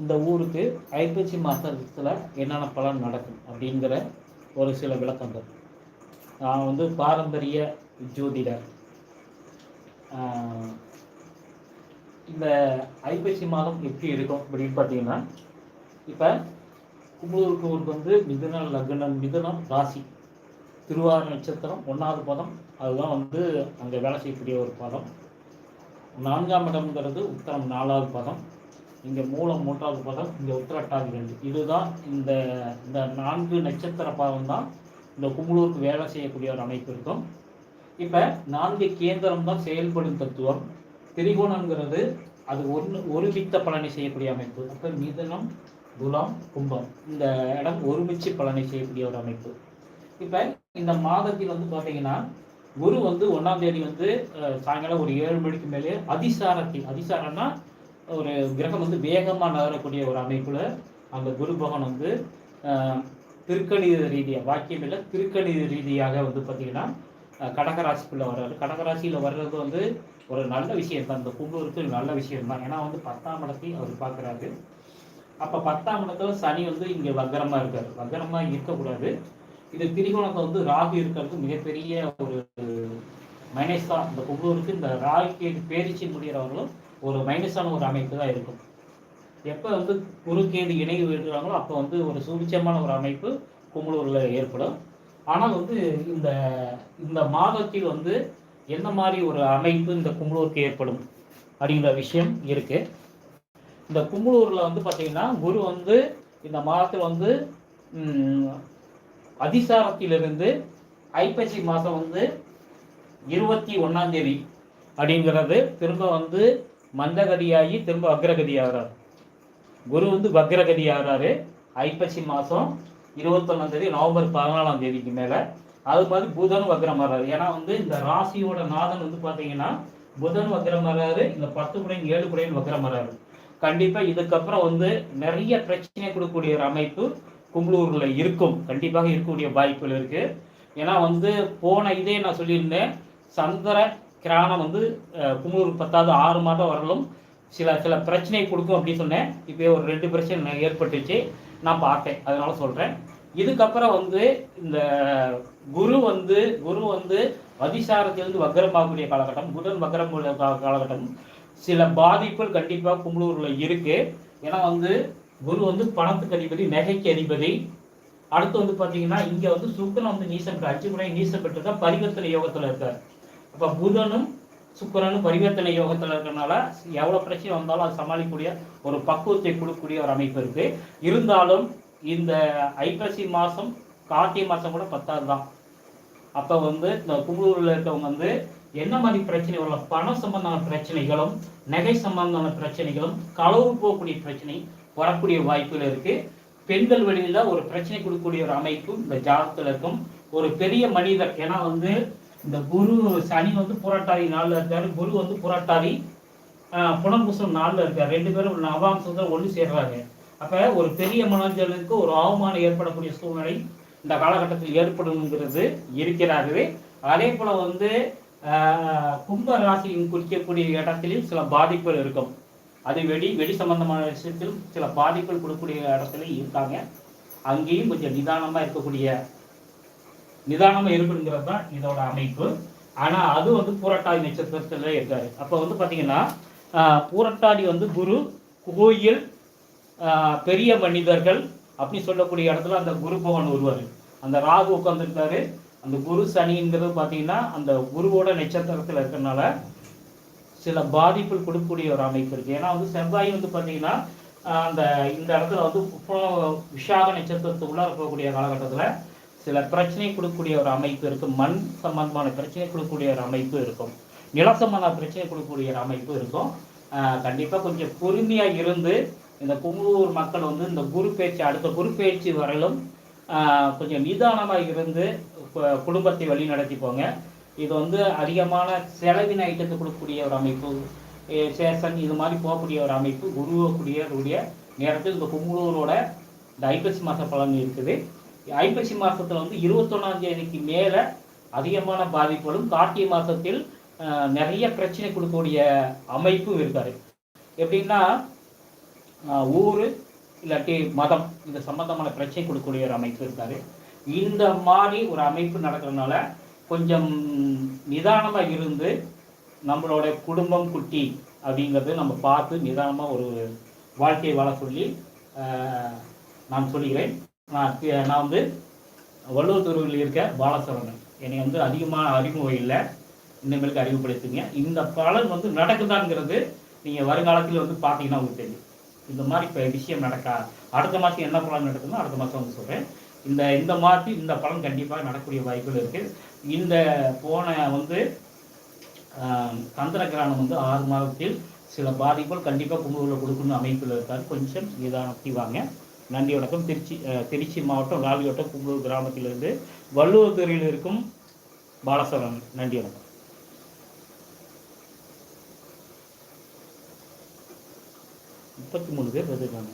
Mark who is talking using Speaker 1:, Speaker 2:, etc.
Speaker 1: இந்த ஊருக்கு ஐப்பசி மாதத்தில் என்னென்ன பலன் நடக்கும் அப்படிங்கிற ஒரு சில விளக்கங்கள். நான் வந்து பாரம்பரிய ஜோதிடர். இந்த ஐப்பசி மாதம் எப்படி இருக்கும் அப்படின்னு பார்த்தீங்கன்னா இப்போ கும்பலூருக்கு ஊருக்கு வந்து மிதுன லக்னம் மிதுனம் ராசி. திருவாரூ நட்சத்திரம் ஒன்றாவது பதம் அதுதான் வந்து அங்கே வேலை செய்யக்கூடிய ஒரு பதம். நான்காம் இடம்ங்கிறது உத்தரம் நாலாவது பதம். இங்கே மூலம் மூன்றாவது பதம் இங்கே உத்திரட்டாதி ரெண்டு இதுதான் இந்த இந்த நான்கு நட்சத்திர பாதம் தான் இந்த கும்பலூருக்கு வேலை செய்யக்கூடிய ஒரு அமைப்பு இருக்கும். இப்போ நான்கு கேந்திரம் தான் செயல்படும் தத்துவம். திரிகோணங்கிறது அது ஒன்று ஒருமித்த பலனை செய்யக்கூடிய அமைப்பு. அப்போ மிதனம் துலாம் கும்பம். இந்த இடம் ஒருமிச்சு பலனை செய்யக்கூடிய ஒரு அமைப்பு. இப்போ இந்த மாதத்தில் வந்து பார்த்தீங்கன்னா குரு வந்து ஒன்றாம் தேதி வந்து சாயங்காலம் ஒரு ஏழு மணிக்கு மேலே அதிசாரத்தில் அதிசாரம்னா ஒரு கிரகம் வந்து வேகமாக நகரக்கூடிய ஒரு அமைப்பில் அந்த குரு பகவான் வந்து திருக்கணித ரீதியாக வாக்கியம் இல்லை திருக்கணித ரீதியாக வந்து பார்த்தீங்கன்னா கடகராசிக்குள்ளே வர்றாரு. கடகராசியில் வர்றது வந்து ஒரு நல்ல விஷயம் தான் இந்த கும்பலூருக்கு நல்ல விஷயம் தான் ஏன்னா வந்து பத்தாம் இடத்தையும் அவர் பார்க்குறாரு அப்போ பத்தாம் இடத்துல சனி வந்து இங்கே வக்கரமாக இருக்காரு. வக்கரமாக இருக்கக்கூடாது. இது திரிகோணத்தை வந்து ராகு இருக்கிறது மிகப்பெரிய ஒரு மைனஸ் தான். இந்த கும்பலூருக்கு இந்த ராகுக்கு பேரிச்சு முடிகிறவங்களும் ஒரு மைனஸான ஒரு அமைப்பு தான் இருக்கும். எப்போ வந்து குறுக்கேது இணைவு விடுறாங்களோ அப்போ வந்து ஒரு சுபிச்சமான ஒரு அமைப்பு கும்பலூரில் ஏற்படும். ஆனால் வந்து இந்த இந்த மாதத்தில் வந்து என்ன மாதிரி ஒரு அமைப்பு இந்த கும்பலூருக்கு ஏற்படும் அப்படிங்கிற விஷயம் இருக்குது இந்த கும்பலூரில் வந்து பார்த்திங்கன்னா குரு வந்து இந்த மாதத்தில் வந்து அதிசாரத்திலிருந்து ஐப்பசி மாதம் வந்து இருபத்தி ஒன்றாம் தேதி அப்படிங்கிறது திரும்ப வந்து மந்தகதியாகி திரும்ப வக்ரகதி ஆகிறார் குரு வந்து வக்ரகதி ஆகிறாரு ஐப்பசி மாதம் இருபத்தொன்னாம் தேதி நவம்பர் பதினாலாம் தேதிக்கு மேலே. அது மாதிரி புதன் வக்ரம் வர்றாரு ஏன்னா வந்து இந்த ராசியோட நாதன் வந்து பார்த்தீங்கன்னா புதன் வக்ரம் வர்றாரு இந்த பத்து குடையும் ஏழு குடையும் வக்ரம் வர்றாரு கண்டிப்பாக இதுக்கப்புறம் வந்து நிறைய பிரச்சனை கொடுக்கக்கூடிய ஒரு அமைப்பு கும்பலூரில் இருக்கும். கண்டிப்பாக இருக்கக்கூடிய வாய்ப்புகள் இருக்குது ஏன்னா வந்து போன இதே நான் சொல்லியிருந்தேன் சந்திர கிராணம் வந்து அஹ், பத்தாவது ஆறு மாதம் வரலும் சில சில பிரச்சனை கொடுக்கும் அப்படின்னு சொன்னேன். இப்போ ஒரு ரெண்டு பிரச்சனை ஏற்பட்டுச்சு. நான் பார்த்தேன். அதனால சொல்கிறேன் இதுக்கப்புறம் வந்து இந்த குரு வந்து குரு வந்து அதிசாரத்திலிருந்து வக்கரமாகக்கூடிய காலகட்டம் புதன் வக்கரம் காலகட்டம். சில பாதிப்புகள் கண்டிப்பாக கும்பலூரில் இருக்கு. ஏன்னா வந்து குரு வந்து பணத்துக்கு அதிபதி நகைக்கு அதிபதி. அடுத்து வந்து பார்த்தீங்கன்னா இங்கே வந்து சுக்கரன் வந்து நீசம் பெற்று முறை நீசம் பெற்றிருக்கா பரிவர்த்தனை யோகத்தில் இருக்கார். இப்போ புதனும் சுக்கரனும் பரிவர்த்தனை யோகத்தில் இருக்கிறனால எவ்வளோ பிரச்சனை வந்தாலும் அது சமாளிக்கக்கூடிய ஒரு பக்குவத்தை கொடுக்கக்கூடிய ஒரு அமைப்பு இருக்கு. இருந்தாலும் இந்த ஐப்பசி மாதம் கார்த்திகை மாதம் கூட பத்தாது தான் அப்போ வந்து இந்த கும்பலூர்ல இருக்கவங்க வந்து என்ன மாதிரி பிரச்சனை வரலாம்? பணம் சம்பந்தமான பிரச்சனைகளும் நகை சம்பந்தமான பிரச்சனைகளும் களவு போகக்கூடிய பிரச்சனை வரக்கூடிய வாய்ப்புகள் இருக்கு. பெண்கள் வழியில் ஒரு பிரச்சனை கொடுக்கக்கூடிய ஒரு அமைப்பு இந்த ஜாதகத்தில் இருக்கும். ஒரு பெரிய மனிதர் ஏன்னா வந்து இந்த குரு சனி வந்து புரட்டாதி நாளில் இருக்காரு. குரு வந்து புரட்டாதி ஆஹ், புனர்பூசம் இருக்கார் இருக்காரு. ரெண்டு பேரும் நவாம்சத்தில் ஒன்று சேர்றாங்க. அப்போ ஒரு பெரிய மனோஜனுக்கு ஒரு அவமானம் ஏற்படக்கூடிய சூழ்நிலை இந்த காலகட்டத்தில் ஏற்படுங்கிறது இருக்கிறார்கள் அதே போல் வந்து கும்ப ராசியின் குறிக்கக்கூடிய இடத்திலும் சில பாதிப்புகள் இருக்கும். அது வெடி வெடி சம்பந்தமான விஷயத்திலும் சில பாதிப்புகள் கொடுக்கக்கூடிய இடத்துல இருக்காங்க. அங்கேயும் கொஞ்சம் நிதானமாக இருக்கக்கூடிய நிதானமா இருக்கணுங்கிறது தான் இதோட அமைப்பு. ஆனா அது வந்து பூரட்டாதி நட்சத்திரத்துல இருக்காரு. அப்ப வந்து பாத்தீங்கன்னா பூரட்டாதி வந்து குரு கோயில் பெரிய மனிதர்கள் அப்படி சொல்லக்கூடிய இடத்துல அந்த குரு பகவான் வருவார். அந்த ராகு உட்காந்துருக்காரு அந்த குரு சனிங்கிறது பார்த்தீங்கன்னா அந்த குருவோட நட்சத்திரத்தில் இருக்கிறனால சில பாதிப்புகள் கொடுக்கக்கூடிய ஒரு அமைப்பு இருக்கு. ஏன்னா வந்து செவ்வாய் வந்து பார்த்தீங்கன்னா அந்த இந்த இடத்துல வந்து புன- விஷாக நட்சத்திரத்துக்குள்ள இருக்கக்கூடிய காலகட்டத்தில் சில பிரச்சனை கொடுக்கக்கூடிய ஒரு அமைப்பு இருக்கும். மண் சம்பந்தமான பிரச்சனை கொடுக்கக்கூடிய ஒரு அமைப்பு இருக்கும். நில சம்பந்தமான பிரச்சனை கொடுக்கக்கூடிய ஒரு அமைப்பு இருக்கும். கண்டிப்பாக கொஞ்சம் பொறுமையாக இருந்து இந்த கும்பலூர் மக்கள் வந்து இந்த குரு பேச்சு அடுத்த குரு பேச்சு வரையிலும் கொஞ்சம் நிதானமாக இருந்து குடும்பத்தை வழி நடத்தி போங்க. இது வந்து அதிகமான செலவின ஐட்டத்தை கொடுக்கக்கூடிய ஒரு அமைப்பு. சேசன் சேஷன் இது மாதிரி போகக்கூடிய ஒரு அமைப்பு. குருவக்கூடிய நேரத்தில் இந்த கும்பலூரோட இந்த ஐப்பசி மாத பலன் இருக்குது. ஐப்பசி மாதத்தில் வந்து இருபத்தொன்னாம் தேதிக்கு அதிகமான பாதிப்புகளும் கார்த்திகை மாதத்தில் நிறைய பிரச்சனை கொடுக்கக்கூடிய அமைப்பும் இருக்காரு எப்படின்னா ஊர் இல்லாட்டி மதம் இந்த சம்பந்தமான பிரச்சனை கொடுக்கக்கூடிய ஒரு அமைப்பு இருக்காரு இந்த மாதிரி ஒரு அமைப்பு நடக்கிறதுனால கொஞ்சம் நிதானமாக இருந்து நம்மளோட குடும்பம் குட்டி அப்படிங்கிறது நம்ம பார்த்து நிதானமாக ஒரு வாழ்க்கையை வாழ சொல்லி நான் சொல்லுகிறேன். நான் நான் வந்து வள்ளுவர் தெருவில் இருக்க பாலசரவணன். என்னை வந்து அதிகமாக அறிமுகம் இல்லை. இனிமேலுக்கு அறிவுப்படுத்துங்க இந்த பலன் வந்து நடக்குதாங்கிறது நீங்கள் வருங்காலத்தில் வந்து பார்த்தீங்கன்னா உங்களுக்கு தெரியும். இந்த மாதிரி இப்போ விஷயம் நடக்கா அடுத்த மாதம் என்ன பலன் நடக்குதுன்னு அடுத்த மாதம் வந்து சொல்கிறேன் இந்த இந்த மாதிரி இந்த பலன் கண்டிப்பாக நடக்கக்கூடிய வாய்ப்புகள் இருக்குது இந்த போன வந்து சந்திர கிரகணம் வந்து ஆறு மாதத்தில் சில பாதிப்புகள் கண்டிப்பாக கும்பகோணம் கொடுக்கணும் அமைப்பில் இருக்காது கொஞ்சம் இதாக வாங்க. நன்றி வணக்கம். திருச்சி திருச்சி மாவட்டம் லாலியோட்டம் கும்பலூர் கிராமத்திலிருந்து வள்ளுவர் துறையில் இருக்கும் பாலசரன் நன்றி வணக்கம். முப்பத்தி மூணு பேர் வந்திருக்காங்க.